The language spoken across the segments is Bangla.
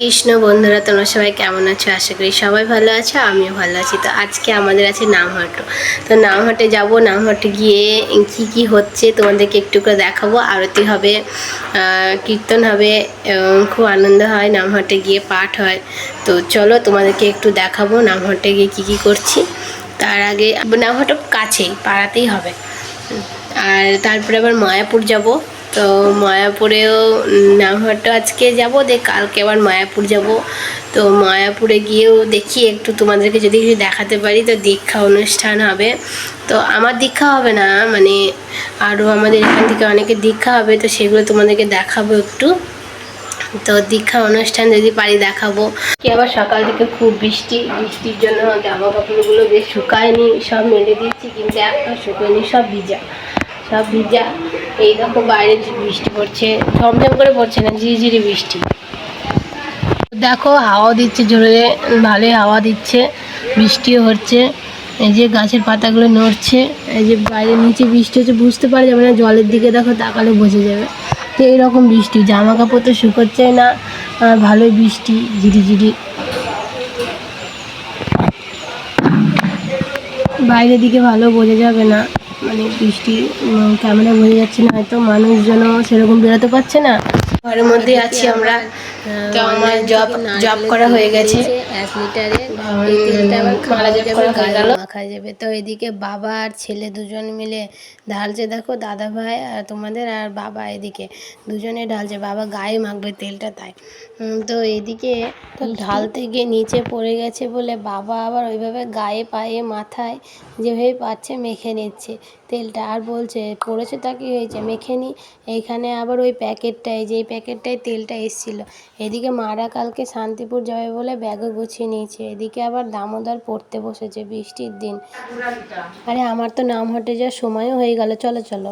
কৃষ্ণ বন্ধুরা, তোমরা সবাই কেমন আছো? আশা করি সবাই ভালো আছো, আমিও ভালো আছি। তো আজকে আমাদের আছে নামহাটো। তো নামহাটে যাব, নামহাটে গিয়ে কি কি হচ্ছে তোমাদেরকে একটু করে দেখাবো। আরতি হবে কীর্তন হবে খুব আনন্দ হয়। নামহাটে গিয়ে পাঠ হয়। তো চলো তোমাদেরকে একটু দেখাবো নামহাটে গিয়ে কি কি করছি। তার আগে, নামহাটো কাছেই, পাড়াতেই হবে। আর তারপরে আবার মায়াপুর যাব। তো মায়াপুরেও নামহাট্টা আজকে যাব দে কালকে আবার মায়াপুর যাব। তো মায়াপুরে গিয়েও দেখি, একটু তোমাদেরকে যদি কিছু দেখাতে পারি, তো দীক্ষা অনুষ্ঠান হবে। তো আমার দীক্ষা হবে না মানে আরও আমাদের এখান থেকে অনেকে দীক্ষা হবে, তো সেগুলো তোমাদেরকে দেখাবো একটু। তো দীক্ষা অনুষ্ঠান যদি পারি, দেখাবো। কি আবার সকাল থেকে খুব বৃষ্টি, বৃষ্টির জন্য জামা কাপড়গুলো বেশ শুকায়নি, সব মেলে দিচ্ছি কিন্তু একটা শুকোয়নি, সব ভিজা সব ভিজা। এই দেখো বাইরে বৃষ্টি পড়ছে, ঝমঝম করে পড়ছে না, ঝিরিঝিরি বৃষ্টি। দেখো, হাওয়া দিচ্ছে জোরে, ভালোই হাওয়া দিচ্ছে, বৃষ্টিও হচ্ছে। এই যে গাছের পাতাগুলো নড়ছে, এই যে বাইরে নিচে বৃষ্টি হচ্ছে, বুঝতে পারা যাবে না, জলের দিকে দেখো তাকালে বোঝা যাবে। তো এইরকম বৃষ্টি জামা কাপড় তো শুকোচ্ছে না ভালোই বৃষ্টি, ঝিরিঝিরি। বাইরের দিকে ভালো বোঝা যাবে না। মানে বৃষ্টি ক্যামেরা বোঝা যাচ্ছে না, হয়তো মানুষজন সেরকম বেরোতে পারছে না। ঘরের মধ্যে আছি আমরা। আমার জব জব করা হয়ে গেছে। লিটারে মাখা যাবে। তো এদিকে বাবা আর ছেলে দুজন মিলে ঢালছে দেখো দাদা ভাই আর তোমাদের আর বাবা এদিকে দুজনে ঢালছে বাবা গায়ে মাখবে তেলটা তাই। তো এদিকে তো ঢালতে গিয়ে নিচে পড়ে গেছে বলে বাবা আবার ওইভাবে গায়ে পায়ে মাথায় যেভাবে পাচ্ছে মেখে নিচ্ছে তেলটা। আর বলছে পড়েছে তা কি হয়েছে? মেখে নি। এইখানে আবার ওই প্যাকেটটায় যেই প্যাকেটটায় তেলটা এসেছিল। এদিকে মারা কালকে শান্তিপুর যাবে বলে ব্যাগও গুছিয়ে নিয়েছে। এদিকে আবার দামোদর পড়তে বসেছে বৃষ্টির দিন। আরে আমার তো নাম হটে যাওয়ার সময়ও হয়ে গেল, চলো চলো।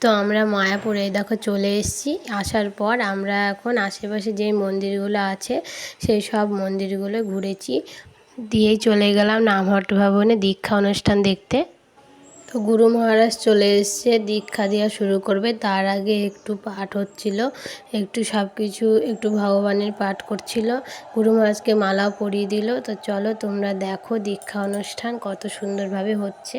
তো আমরা মায়াপুরে, দেখো চলে এসেছি। আসার পর আমরা এখন আশেপাশে যে মন্দিরগুলো আছে, সেই সব মন্দিরগুলো ঘুরেছি। দিয়েই চলে গেলাম নামহট্ট ভবনে দীক্ষা অনুষ্ঠান দেখতে। তো গুরু মহারাজ চলে এসছে, দীক্ষা দেওয়া শুরু করবে। তার আগে একটু পাঠ হচ্ছিল, একটু সব কিছু একটু ভগবানের পাঠ করছিল। গুরু মহারাজকে মালা পরিয়ে দিল। তো চলো তোমরা দেখো দীক্ষা অনুষ্ঠান কত সুন্দরভাবে হচ্ছে।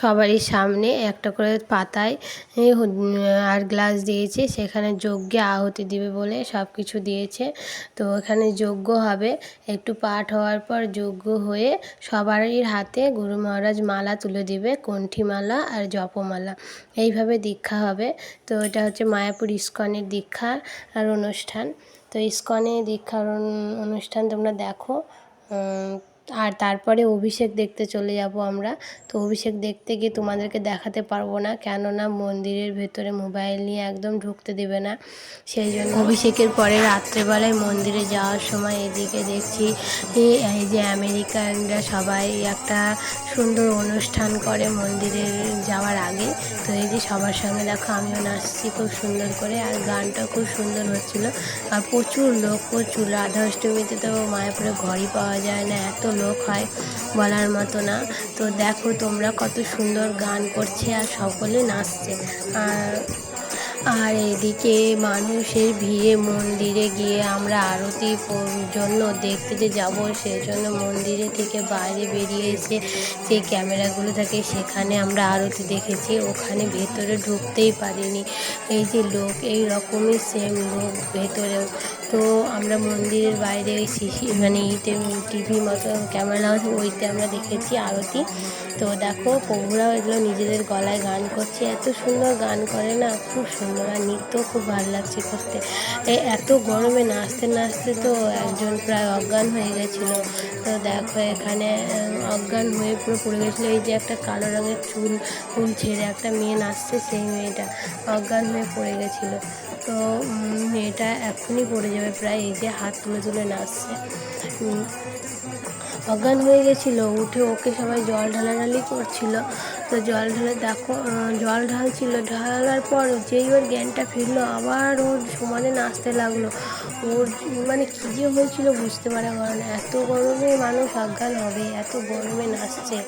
সবারই সামনে একটা করে পাতায় আর গ্লাস দিয়েছে। সেখানে যজ্ঞে আহুতি দিবে বলে সব কিছু দিয়েছে। তো এখানে যজ্ঞ হবে। একটু পাঠ হওয়ার পর যজ্ঞ হয়ে সবারই হাতে গুরু মহারাজ মালা তুলে দিবে কণ্ঠী মালা আর জপমালা। এইভাবে দীক্ষা হবে। তো এটা হচ্ছে মায়াপুর ইস্কনের দীক্ষা আর অনুষ্ঠান। তো ইস্কনে দীক্ষার অনুষ্ঠান তোমরা দেখো। আর তারপরে অভিষেক দেখতে চলে যাব আমরা। তো অভিষেক দেখতে গিয়ে তোমাদেরকে দেখাতে পারব না, কেননা মন্দিরের ভেতরে মোবাইল নিয়ে একদম ঢুকতে দেবে না। সেই জন্য অভিষেকের পরে রাত্রেবেলায় মন্দিরে যাওয়ার সময় এদিকে দেখছি এই যে আমেরিকানরা সবাই একটা সুন্দর অনুষ্ঠান করে মন্দিরে যাওয়ার আগে। তো এই যে সবার সঙ্গে দেখো আমিও নাচছি খুব সুন্দর করে আর গানটা খুব সুন্দর হচ্ছিল। আর প্রচুর লোক, প্রচুর রাধা অষ্টমীতে তো মায়াপুরে ঘরই পাওয়া যায় না, এত লোক হয় বলার মতো না। তো দেখো তোমরা কত সুন্দর গান করছে আর সকলে নাচছে। আর আর এদিকে মানুষের ভিড়ে মন্দিরে গিয়ে আমরা আরতি জন্য দেখতে যে যাব। সেই জন্য মন্দিরে থেকে বাইরে বেরিয়ে এসে যে ক্যামেরাগুলো থাকে সেখানে আমরা আরতি দেখেছি। ওখানে ভেতরে ঢুকতেই পারিনি। এই যে লোক, এই রকমই সেম লোক ভেতরেও। তো আমরা মন্দিরের বাইরে ওই সিসি মানে ইতে টিভি মতো ক্যামেরা ওইতে আমরা দেখেছি আরতি। তো দেখো প্রভুরাও এগুলো নিজেদের গলায় গান করছে। এত সুন্দর গান করে না, খুব সুন্দর। আর নৃত্য খুব ভালো লাগছে করতে। এত গরমে নাচতে নাচতে তো একজন প্রায় অজ্ঞান হয়ে গেছিল। তো দেখো এখানে অজ্ঞান হয়ে পুরো পড়ে গেছিল। এই যে একটা কালো রঙের চুল ফুল ছেড়ে একটা মেয়ে নাচছে সেই মেয়েটা অজ্ঞান হয়ে পড়ে গেছিল। তো মেয়েটা এখনই পড়ে যাবে, প্রায় এই যে হাত তুলে তুলে নাচছে। অজ্ঞান হয়ে গেছিল, উঠে ওকে সবাই জল ঢালাঢালি করছিল। তো জল ঢালে, দেখো জল ঢালছিল, ঢালার পর যেই ওর জ্ঞানটা ফিরলো, আবার ওর সমানে নাচতে লাগল। ওর মানে কী যে হয়েছিল বুঝতে পারা না। এত গরমে মানুষ অজ্ঞান হবে, এত গরমে নাচছে।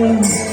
মা অজ্ঞান